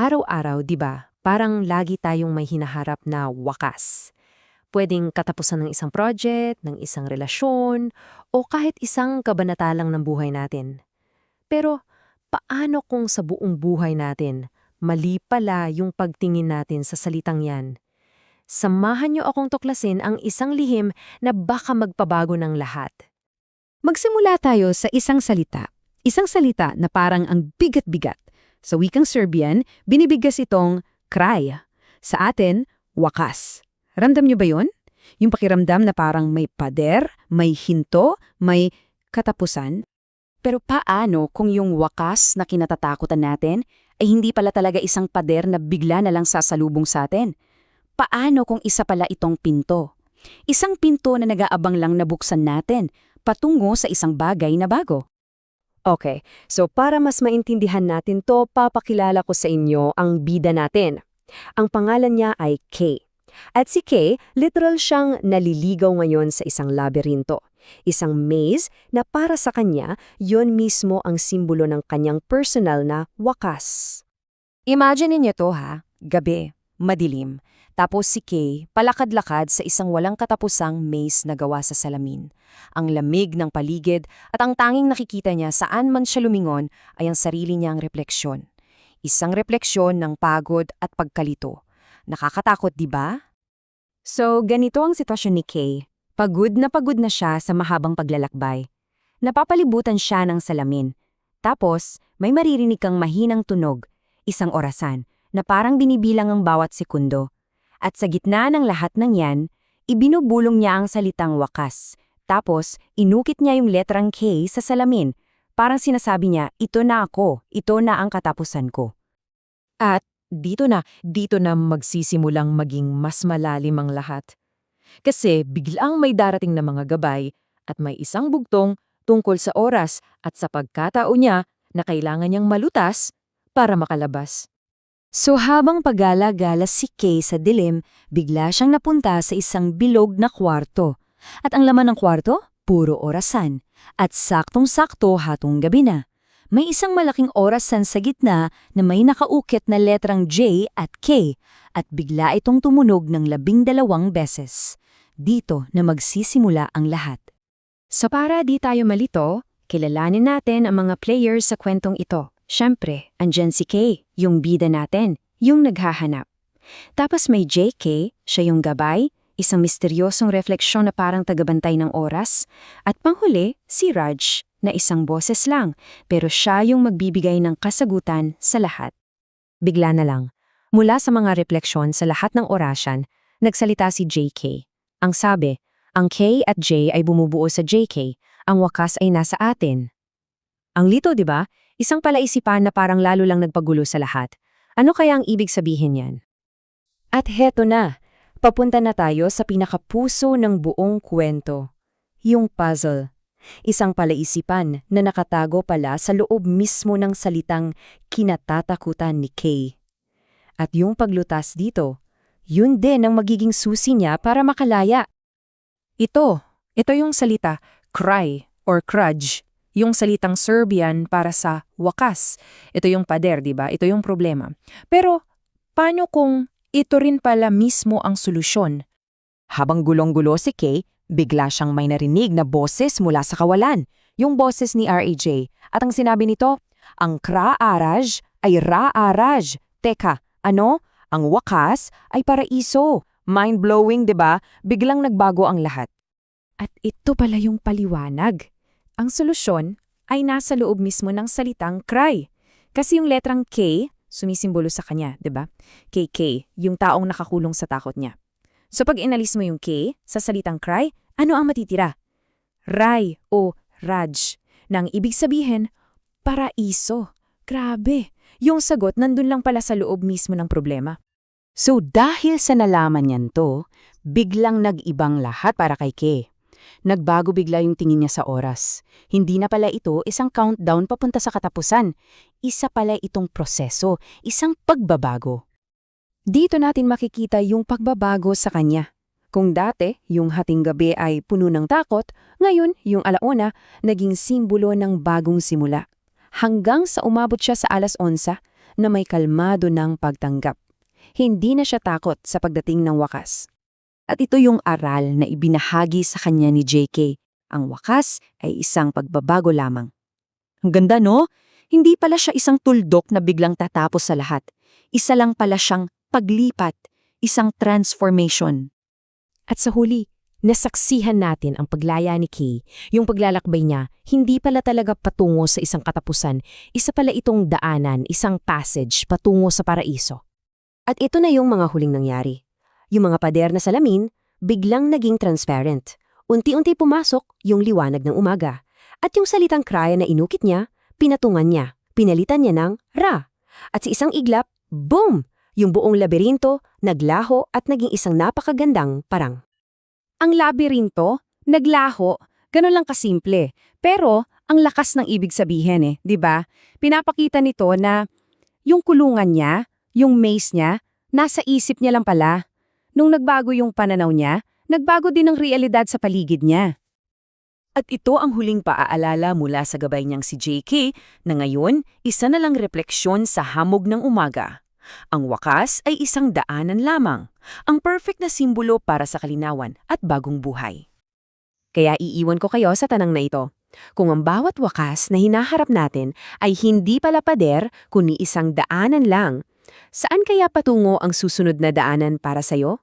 Araw-araw, di ba, parang lagi tayong may hinaharap na wakas. Pwedeng katapusan ng isang project, ng isang relasyon, o kahit isang kabanata lang ng buhay natin. Pero paano kung sa buong buhay natin, mali pala yung pagtingin natin sa salitang yan? Samahan niyo akong tuklasin ang isang lihim na baka magpabago ng lahat. Magsimula tayo sa isang salita. Isang salita na parang ang bigat-bigat. Sa wikang Serbian, binibigkas itong kraj. Sa atin, wakas. Ramdam niyo ba yun? Yung pakiramdam na parang may pader, may hinto, may katapusan. Pero paano kung yung wakas na kinatatakutan natin ay hindi pala talaga isang pader na bigla na lang sasalubong sa atin? Paano kung isa pala itong pinto? Isang pinto na nag-aabang lang nabuksan natin, patungo sa isang bagay na bago. Okay, so para mas maintindihan natin to, papakilala ko sa inyo ang bida natin. Ang pangalan niya ay Kay. At si Kay, literal siyang naliligaw ngayon sa isang laberinto. Isang maze na para sa kanya, yon mismo ang simbolo ng kanyang personal na wakas. Imagine niyo to ha, gabi, madilim. Tapos si Kay, palakad-lakad sa isang walang katapusang maze na gawa sa salamin. Ang lamig ng paligid at ang tanging nakikita niya saan man siya lumingon ay ang sarili niyang refleksyon. Isang refleksyon ng pagod at pagkalito. Nakakatakot, di ba? So, ganito ang sitwasyon ni Kay. Pagod na pagod na siya sa mahabang paglalakbay. Napapalibutan siya ng salamin. Tapos, may maririnig kang mahinang tunog, isang orasan, na parang binibilang ang bawat sekundo. At sa gitna ng lahat ng yan, ibinubulong niya ang salitang wakas. Tapos, inukit niya yung letrang K sa salamin. Parang sinasabi niya, ito na ako, ito na ang katapusan ko. At dito na, dito na magsisimulang maging mas malalim ang lahat. Kasi biglang may darating na mga gabay at may isang bugtong tungkol sa oras at sa pagkatao niya na kailangan niyang malutas para makalabas. So habang pagala-gala si Kay sa dilim, bigla siyang napunta sa isang bilog na kwarto. At ang laman ng kwarto? Puro orasan. At saktong-sakto hatong gabi na. May isang malaking orasan sa gitna na may nakaukit na letrang J at K at bigla itong tumunog ng labing dalawang beses. Dito na magsisimula ang lahat. So para di tayo malito, kilalanin natin ang mga players sa kwentong ito. Siyempre, andyan si Kay, yung bida natin, yung naghahanap. Tapos may JK, siya yung gabay, isang misteryosong refleksyon na parang tagabantay ng oras. At panghuli, si Raj, na isang boses lang, pero siya yung magbibigay ng kasagutan sa lahat. Bigla na lang, mula sa mga refleksyon sa lahat ng orasyan, nagsalita si JK. Ang sabi, ang K at J ay bumubuo sa JK, ang wakas ay nasa atin. Ang lito, di ba? Isang palaisipan na parang lalo lang nagpagulo sa lahat. Ano kaya ang ibig sabihin yan? At heto na, papunta na tayo sa pinakapuso ng buong kwento. Yung puzzle. Isang palaisipan na nakatago pala sa loob mismo ng salitang kinatatakutan ni Kay. At yung paglutas dito, yun din ang magiging susi niya para makalaya. Ito, ito yung salita, cry or crudge yung salitang Serbian para sa wakas. Ito yung pader, di ba? Ito yung problema. Pero, paano kung ito rin pala mismo ang solusyon? Habang gulong-gulo si Kay, bigla siyang may narinig na boses mula sa kawalan. Yung boses ni RAJ. At ang sinabi nito, ang kra-araj ay ra-araj. Teka, ano? Ang wakas ay paraiso. Mind-blowing, di ba? Biglang nagbago ang lahat. At ito pala yung paliwanag. Ang solusyon ay nasa loob mismo ng salitang cry. Kasi yung letrang K, sumisimbolo sa kanya, ba? Diba? KK, yung taong nakakulong sa takot niya. So pag inalis mo yung K sa salitang cry, ano ang matitira? Ray o Raj, nang ibig sabihin, paraiso. Grabe, yung sagot nandun lang pala sa loob mismo ng problema. So dahil sa nalaman niyan to, biglang nag-ibang lahat para kay K. Nagbago bigla yung tingin niya sa oras. Hindi na pala ito isang countdown papunta sa katapusan. Isa pala itong proseso, isang pagbabago. Dito natin makikita yung pagbabago sa kanya. Kung dati, yung hating gabi ay puno ng takot, ngayon, yung alauna, naging simbolo ng bagong simula. Hanggang sa umabot siya sa alas 11, na may kalmado ng pagtanggap. Hindi na siya takot sa pagdating ng wakas. At ito yung aral na ibinahagi sa kanya ni JK. Ang wakas ay isang pagbabago lamang. Ang ganda no? Hindi pala siya isang tuldok na biglang tatapos sa lahat. Isa lang pala siyang paglipat, isang transformation. At sa huli, nasaksihan natin ang paglaya ni Kay. Yung paglalakbay niya, hindi pala talaga patungo sa isang katapusan. Isa pala itong daanan, isang passage patungo sa paraiso. At ito na yung mga huling nangyari. Yung mga pader na salamin, biglang naging transparent. Unti-unti pumasok yung liwanag ng umaga. At yung salitang kraya na inukit niya, pinatungan niya, pinalitan niya ng ra. At sa isang iglap, boom! Yung buong labirinto, naglaho at naging isang napakagandang parang. Ang labirinto, naglaho, ganun lang kasimple. Pero, ang lakas ng ibig sabihin eh, di ba? Pinapakita nito na yung kulungan niya, yung maze niya, nasa isip niya lang pala. Nung nagbago yung pananaw niya, nagbago din ang realidad sa paligid niya. At ito ang huling paaalala mula sa gabay niyang si JK na ngayon isa na lang refleksyon sa hamog ng umaga. Ang wakas ay isang daanan lamang, ang perfect na simbolo para sa kalinawan at bagong buhay. Kaya iiwan ko kayo sa tanang na ito. Kung ang bawat wakas na hinaharap natin ay hindi pala pader kundi isang daanan lang, saan kaya patungo ang susunod na daanan para sa'yo?